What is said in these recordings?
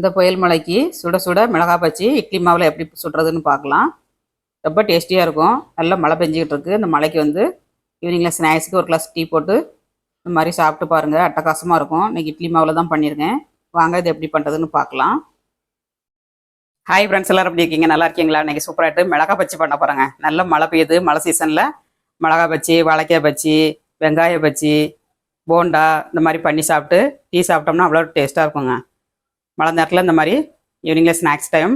இந்த புயல் மலைக்கு சுட சுட மிளகாய் பச்சி இட்லி மாவில் எப்படி சுடுறதுன்னு பார்க்கலாம். ரொம்ப டேஸ்டியாக இருக்கும். நல்லா மழை பெஞ்சிக்கிட்டு இருக்குது இந்த மலைக்கு வந்து ஈவினிங்கில் ஸ்நாக்ஸுக்கு ஒரு கிளாஸ் டீ போட்டு இந்த மாதிரி சாப்பிட்டு பாருங்கள் அட்டகாசமாக இருக்கும். இன்றைக்கி இட்லி மாவில் தான் பண்ணியிருக்கேன். வாங்க இது எப்படி பண்ணுறதுன்னு பார்க்கலாம். ஹாய் ஃப்ரெண்ட்ஸ் எல்லாரும் எப்படி இருக்கீங்க? நல்லா இருக்கீங்களா? இன்றைக்கி சூப்பராகிட்டு மிளகா பச்சி பண்ண போகிறாங்க நல்ல மழை பெய்யுது. மழை சீசனில் மிளகா பச்சி வாழைக்காய் பச்சி வெங்காய பச்சி போண்டா இந்த மாதிரி பண்ணி சாப்பிட்டு டீ சாப்பிட்டோம்னா அவ்வளோ டேஸ்ட்டாக இருக்குங்க. மழை நேரத்தில் இந்த மாதிரி ஈவினிங்கில் ஸ்நாக்ஸ் டைம்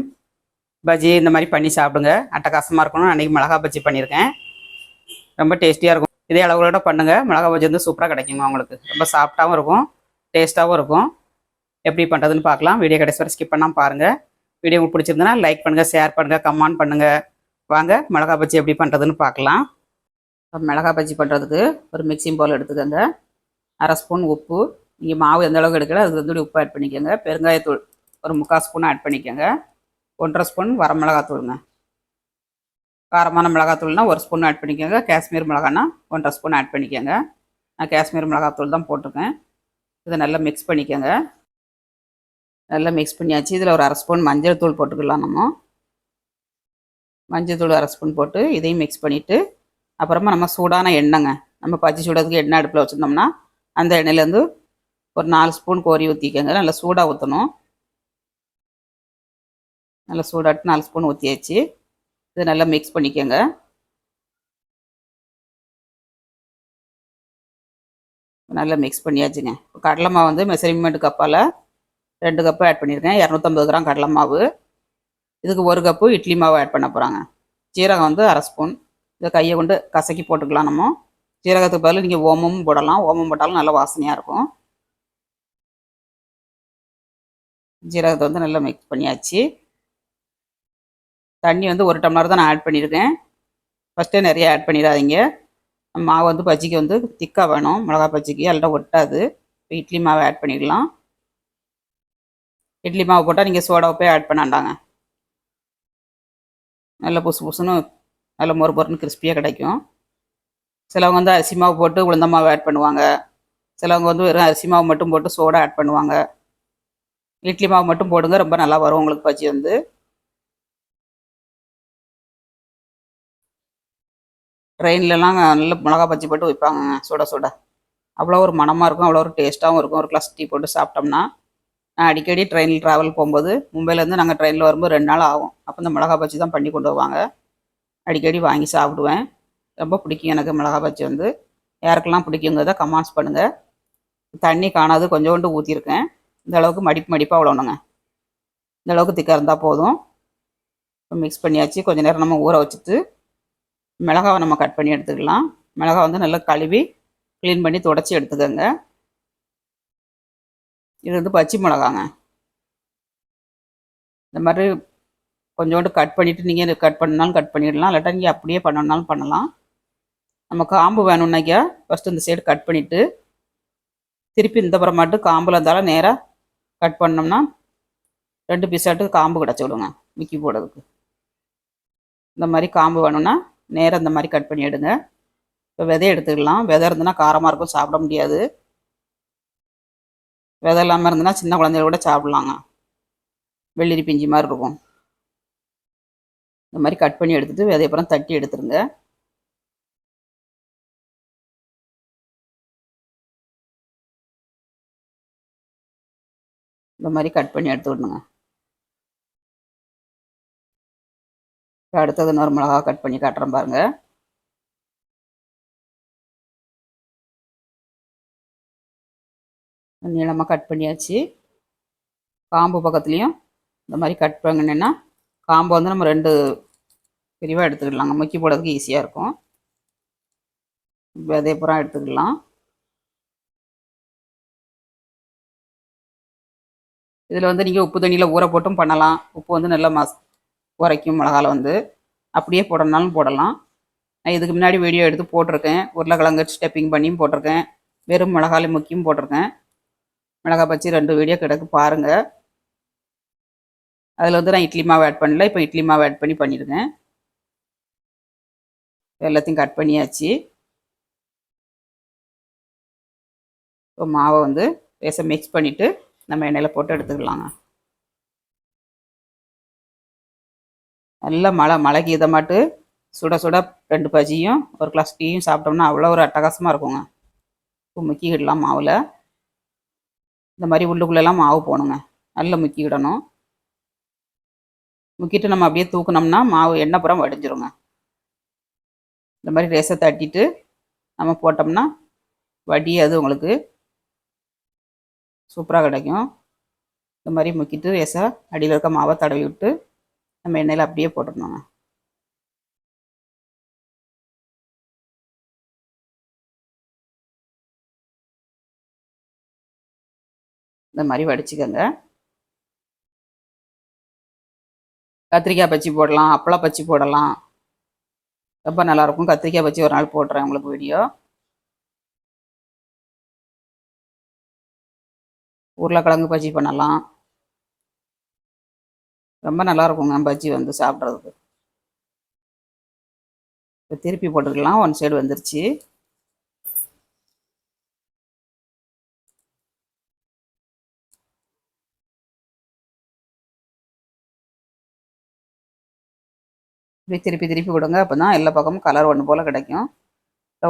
பஜ்ஜி இந்த மாதிரி பண்ணி சாப்பிடுங்க. அட்டகாசமாக இருக்கணும் அன்றைக்கி மிளகா பஜ்ஜி பண்ணியிருக்கேன். ரொம்ப டேஸ்டியாக இருக்கும். இதே அளவுகளோட பண்ணுங்கள் மிளகா பஜ்ஜி வந்து சூப்பராக கிடைக்குங்க உங்களுக்கு. ரொம்ப சாஃப்டாகவும் இருக்கும். டேஸ்ட்டாகவும் இருக்கும். எப்படி பண்ணுறதுன்னு பார்க்கலாம். வீடியோ கடைசி வரை ஸ்கிப் பண்ணாமல் பாருங்கள் வீடியோ உங்களுக்கு பிடிச்சிருந்தனா லைக் பண்ணுங்கள் ஷேர் பண்ணுங்கள் கமெண்ட் பண்ணுங்கள் வாங்க மிளகா பஜ்ஜி எப்படி பண்ணுறதுன்னு பார்க்கலாம். மிளகா பஜ்ஜி பண்ணுறதுக்கு ஒரு மிக்சிங் பவுல் எடுத்துக்கோங்க. அரை ஸ்பூன் உப்பு நீங்கள் மாவு எந்த அளவுக்கு எடுக்கல அதுக்கு வந்து உப்பு ஆட் பண்ணிக்கோங்க. பெருங்காயத்தூள் ஒரு முக்கால் ஸ்பூன் ஆட் பண்ணிக்கோங்க. ஒன்றரை ஸ்பூன் வரமிளகாத்தூளுங்க காரமான மிளகாத்தூள்னா ஒரு ஸ்பூன் ஆட் பண்ணிக்கோங்க. காஷ்மீர் மிளகானா ஒன்றரை ஸ்பூன் ஆட் பண்ணிக்கோங்க. நான் காஷ்மீர் மிளகாத்தூள் தான் போட்டிருக்கேன். இதை நல்லா மிக்ஸ் பண்ணிக்கோங்க. நல்லா மிக்ஸ் பண்ணியாச்சு. இதில் ஒரு அரை ஸ்பூன் மஞ்சள் தூள் போட்டுக்கலாம் நம்ம. மஞ்சள் தூள் அரை ஸ்பூன் போட்டு இதையும் மிக்ஸ் பண்ணிவிட்டு அப்புறமா நம்ம சூடான எண்ணெய்ங்க. நம்ம பச்சி சூடத்துக்கு எண்ணெய் அடுப்பில் வச்சுருந்தோம்னா அந்த எண்ணெயிலேருந்து ஒரு நாலு ஸ்பூன் கோரி ஊற்றிக்கோங்க நல்லா சூடாக ஊற்றணும் நல்லா சூடாட்டு நாலு ஸ்பூன் ஊற்றியாச்சு இது நல்லா மிக்ஸ் பண்ணிக்கோங்க. நல்லா மிக்ஸ் பண்ணியாச்சுங்க. கடலை மாவு வந்து மெசரிமெண்ட் கப்பால் ரெண்டு கப்பு ஆட் பண்ணியிருக்கேன் இரநூத்தம்பது கிராம் கடலை மாவு. இதுக்கு ஒரு கப்பு இட்லி மாவு ஆட் பண்ண போகிறாங்க சீரகம் வந்து அரை ஸ்பூன். இதை கையை கொண்டு கசக்கி போட்டுக்கலாம் நம்ம. சீரகத்துக்கு பதில் நீங்கள் ஓமமும் போடலாம். ஓமம் போட்டாலும் நல்லா வாசனையாக இருக்கும். ஜீரகத்தை வந்து நல்லா மிக்ஸ் பண்ணியாச்சு. தண்ணி வந்து ஒரு டம்ளர் தான் நான் ஆட் பண்ணியிருக்கேன். ஃபஸ்ட்டே நிறைய ஆட் பண்ணிடாதீங்க. மாவு வந்து பஜ்ஜிக்கு வந்து திக்காக வேணும். மிளகா பஜ்ஜிக்கு எல்லாம் ஒட்டாது. இப்போ இட்லி மாவை ஆட் பண்ணிடலாம். இட்லி மாவு போட்டால் நீங்கள் சோடா உப்பே ஆட் பண்ணாண்டாங்க நல்ல புசு புசுன்னு நல்ல மொறு பொருன்னு கிறிஸ்பியாக கிடைக்கும். சிலவங்க வந்து அரிசி மாவு போட்டு உளுந்த மாவு ஆட் பண்ணுவாங்க. சிலவங்க வந்து வெறும் அரிசி மாவு மட்டும் போட்டு சோடா ஆட் பண்ணுவாங்க. இட்லி மாவு மட்டும் போடுங்க ரொம்ப நல்லா வரும் உங்களுக்கு பஜ்ஜி வந்து. ட்ரெயின்லலாம் நல்ல மிளகா பஜ்ஜி போட்டு வைப்பாங்க சுட சுட. அவ்வளோ ஒரு மணமாக இருக்கும் அவ்வளோ ஒரு டேஸ்ட்டாகவும் இருக்கும் ஒரு கிளாஸ் டீ போட்டு சாப்பிட்டோம்னா. நான் அடிக்கடி ட்ரெயினில் ட்ராவல் போகும்போது மும்பையிலேருந்து நாங்கள் ட்ரெயினில் வரும்போது ரெண்டு நாள் ஆகும். அப்போ இந்த மிளகா பஜ்ஜி தான் பண்ணி கொண்டு வருவாங்க. அடிக்கடி வாங்கி சாப்பிடுவேன். ரொம்ப பிடிக்கும் எனக்கு மிளகா பஜ்ஜி வந்து. யாருக்கெல்லாம் பிடிக்குங்கிறத கமெண்ட்ஸ் பண்ணுங்கள் தண்ணி காணாது கொஞ்சோண்டு ஊற்றிருக்கேன் இந்த அளவுக்கு மடிப்பு மடிப்பாக விடணுங்க இந்த அளவுக்கு திக்காக இருந்தால் போதும். மிக்ஸ் பண்ணியாச்சு. கொஞ்சம் நேரம் நம்ம ஊற வச்சுட்டு மிளகாவை நம்ம கட் பண்ணி எடுத்துக்கலாம். மிளகா வந்து நல்லா கழுவி க்ளீன் பண்ணி தொடச்சி எடுத்துக்கோங்க. இது வந்து பச்சை மிளகாங்க. இந்த மாதிரி கொஞ்சோண்டு கட் பண்ணிவிட்டு நீங்கள் கட் பண்ணாலும் கட் பண்ணிடலாம். இல்லாட்டா நீங்கள் அப்படியே பண்ணணுனாலும் பண்ணலாம். நம்ம காம்பு வேணும்னாக்கா ஃபஸ்ட்டு இந்த சைடு கட் பண்ணிவிட்டு திருப்பி இந்த புறம் மட்டும் காம்பில் இருந்தாலும் நேராக கட் பண்ணோம்னா ரெண்டு பீஸாட்டு காம்பு கிடச்சி விடுங்க மிக்கி போடுறதுக்கு. இந்த மாதிரி காம்பு வேணும்னா நேராக இந்த மாதிரி கட் பண்ணி எடுங்க. இப்போ விதை எடுத்துக்கலாம். விதை இருந்ததுன்னா காரமாக இருக்கும் சாப்பிட முடியாது. விதை இல்லாமல் இருந்ததுன்னா சின்ன குழந்தைகள் கூட சாப்பிட்லாங்க. வெள்ளரி பிஞ்சி மாதிரி இருக்கும். இந்த மாதிரி கட் பண்ணி எடுத்துட்டு விதையப்புறம் தட்டி எடுத்துருங்க. இந்த மாதிரி கட் பண்ணி எடுத்து விடணுங்க. இப்போ அடுத்தது இன்னொரு மிளகா கட் பண்ணி காட்டுறேன் பாருங்க. நீளமாக கட் பண்ணியாச்சு. காம்பு பக்கத்துலேயும் இந்த மாதிரி கட் பண்ணினேன்னா காம்பு வந்து நம்ம ரெண்டு பிரிவாக எடுத்துக்கலாங்க முக்கி போடுறதுக்கு ஈஸியாக இருக்கும். விதைப்புறம் எடுத்துக்கலாம் இதில் வந்து நீங்கள் உப்பு தண்ணியில் ஊற போட்டும் பண்ணலாம். உப்பு வந்து நல்லா மஸ் உரைக்கும் மிளகால வந்து. அப்படியே போடணும்னாலும் போடலாம். நான் இதுக்கு முன்னாடி வீடியோ எடுத்து போட்டிருக்கேன். உருளைக்கிழங்கு ஸ்டெப்பிங் பண்ணியும் போட்டிருக்கேன். வெறும் மிளகாலி முக்கியும் போட்டிருக்கேன். மிளகா பச்சி ரெண்டு வீடியோ கிடக்கு பாருங்கள் அதில் வந்து நான் இட்லி மாவு ஆட் பண்ணல. இப்போ இட்லி மாவு ஆட் பண்ணி பண்ணியிருக்கேன் எல்லாத்தையும் கட் பண்ணியாச்சு. இப்போ மாவை வந்து பேச மிக்ஸ் பண்ணிவிட்டு நம்ம எண்ணெயில் போட்டு எடுத்துக்கலாங்க. நல்லா மழை மழைக்கு இதை மாட்டு சுட சுட ரெண்டு பஜியும் ஒரு கிளாஸ் டீயும் சாப்பிட்டோம்னா அவ்வளோ ஒரு அட்டகாசமாக இருக்குங்க. இப்போ முக்கிக்கிடலாம் மாவில். இந்த மாதிரி உள்ளுக்குள்ளெல்லாம் மாவு போகணுங்க நல்லா முக்கிக்கிடணும் முக்கிட்டு நம்ம அப்படியே தூக்குனோம்னா மாவு எண்ணெய் புறம் வடிஞ்சிருங்க. இந்த மாதிரி ரேசை தட்டிட்டு நம்ம போட்டோம்னா வடி அது உங்களுக்கு. சூப்பராக கிடைக்கும். இந்த மாதிரி முக்கிட்டு ரேசாக அடியில் இருக்க மாவை தடவி விட்டு நம்ம எண்ணெயில் அப்படியே போட்டுடணுங்க. இந்த மாதிரி வடிச்சுக்கோங்க. கத்திரிக்காய் பச்சி போடலாம் அப்பளம் பச்சி போடலாம். ரொம்ப நல்லாயிருக்கும் கத்திரிக்காய் பச்சி ஒரு நாள் போடுறேன் உங்களுக்கு வீடியோ. உருளைக்கிழங்கு பஜ்ஜி பண்ணலாம். ரொம்ப நல்லா இருக்குங்க பஜ்ஜி வந்து சாப்பிட்றதுக்கு. இப்போ திருப்பி போட்டுக்கலாம் ஒன் சைடு வந்துருச்சு. இப்படி திருப்பி திருப்பி கொடுங்க அப்போ தான் எல்லா பக்கமும் கலர் ஒன்று போல் கிடைக்கும்.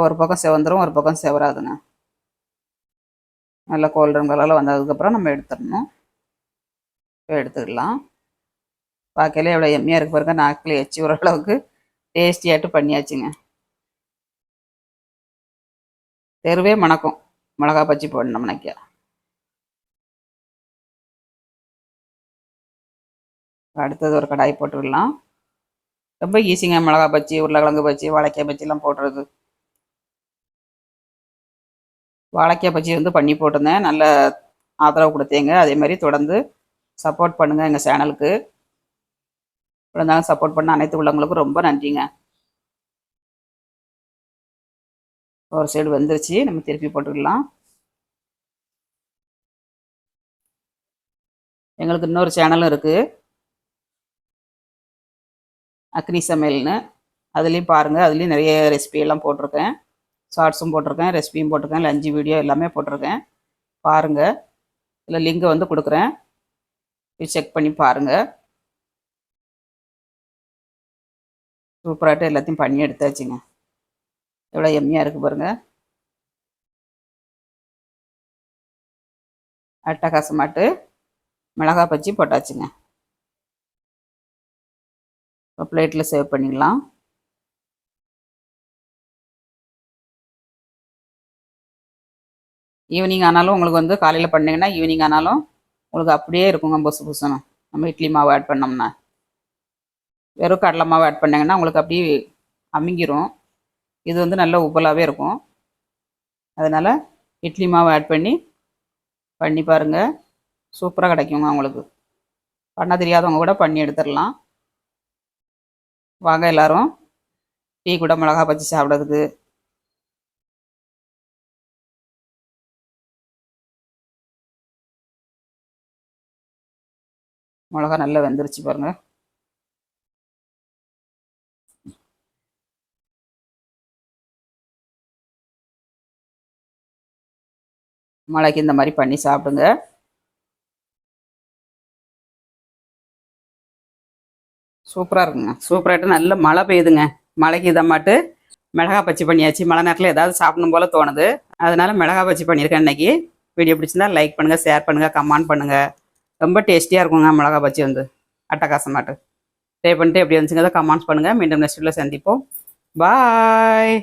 ஒரு பக்கம் செவந்துடும் ஒரு பக்கம் செவராதுங்க. நல்லா கோல்டன் கலரில் வந்ததுக்கப்புறம் நம்ம எடுத்துடணும். இப்போ எடுத்துக்கலாம். பார்க்கல எவ்வளோ எம்மியாக இருக்கு பாருங்க. நாக்கில் எச்சி ஓரளவுக்கு டேஸ்டியாட்டு பண்ணியாச்சுங்க. தெருவே மணக்கும். மிளகா பச்சி போடணும்னாக்கியா அடுத்தது ஒரு கடாய் போட்டுடலாம். ரொம்ப ஈஸிங்க மிளகா பச்சி உருளைக்கிழங்கு பச்சி வாழைக்காய் பச்சிலாம் போடுறது. வாழைக்காய் பஜ்ஜி வந்து பண்ணி போட்டிருந்தேன். நல்ல ஆதரவு கொடுத்தீங்க. அதே மாதிரி தொடர்ந்து சப்போர்ட் பண்ணுங்கள் எங்கள் சேனலுக்கு இருந்தாலும் சப்போர்ட் பண்ண அனைத்து உள்ளவங்களுக்கும் ரொம்ப நன்றிங்க. ஒரு சைடு வந்துருச்சு. நம்ம திருப்பி போட்டுக்கலாம். எங்களுக்கு இன்னொரு சேனலும் இருக்குது அக்னி சமையல்னு. அதுலேயும் பாருங்கள் அதுலேயும் நிறைய ரெசிபி எல்லாம் போட்டிருக்கேன். ஷார்ட்ஸும் போட்டிருக்கேன் ரெசிபியும் போட்டிருக்கேன் லஞ்சு வீடியோ எல்லாமே போட்டிருக்கேன். பாருங்கள் இதில் லிங்கை வந்து கொடுக்குறேன். போய் செக் பண்ணி பாருங்கள் சூப்பராகிட்டு எல்லாத்தையும் பண்ணி எடுத்தாச்சுங்க. எவ்வளோ எம்மியாக இருக்குது பாருங்கள் அட்டகாசமாட்டு மிளகா பச்சி போட்டாச்சுங்க. இப்போ பிளேட்டில் சேவ் பண்ணிக்கலாம் ஈவினிங் ஆனாலும் உங்களுக்கு வந்து காலையில் பண்ணிங்கன்னா ஈவினிங் ஆனாலும் உங்களுக்கு அப்படியே இருக்குங்க பொசு பொசுன்னு. நம்ம இட்லி மாவு ஆட் பண்ணோம்னா. வெறும் கடலை மாவு ஆட் பண்ணிங்கன்னா உங்களுக்கு அப்படியே அமுங்கிரும். இது வந்து நல்ல உப்பலாகவே இருக்கும். அதனால் இட்லி மாவு ஆட் பண்ணி பண்ணி பாருங்கள் சூப்பராக கிடைக்குங்க உங்களுக்கு. பண்ண தெரியாதவங்க கூட பண்ணி எடுத்துடலாம். வாங்க எல்லோரும். டீ கூட மிளகா பச்சி சாப்பிட்றதுக்கு. மிளகா நல்லா வெந்துருச்சு பாருங்கள் மழைக்கு இந்த மாதிரி பண்ணி சாப்பிடுங்க. சூப்பராக இருக்குங்க. சூப்பராகிட்டு நல்ல மழை பெய்யுதுங்க. மழைக்கு இதை மாட்டு மிளகா பச்சி பண்ணியாச்சு. மழை நேரத்தில் ஏதாவது சாப்பிடணும் போல் தோணுது. அதனால மிளகா பச்சி பண்ணியிருக்கேன் இன்றைக்கி வீடியோ பிடிச்சிருந்தா லைக் பண்ணுங்கள் ஷேர் பண்ணுங்கள் கமெண்ட் பண்ணுங்கள் ரொம்ப டேஸ்டியாக இருக்குங்க மிளகா பச்சி வந்து. அட்டகாசமாட்டு. ட்ரை பண்ணிட்டு எப்படி வந்துச்சுங்க கமெண்ட்ஸ் பண்ணுங்கள் மீண்டும் நெக்ஸ்ட் வீடியோவில் சந்திப்போம். பாய்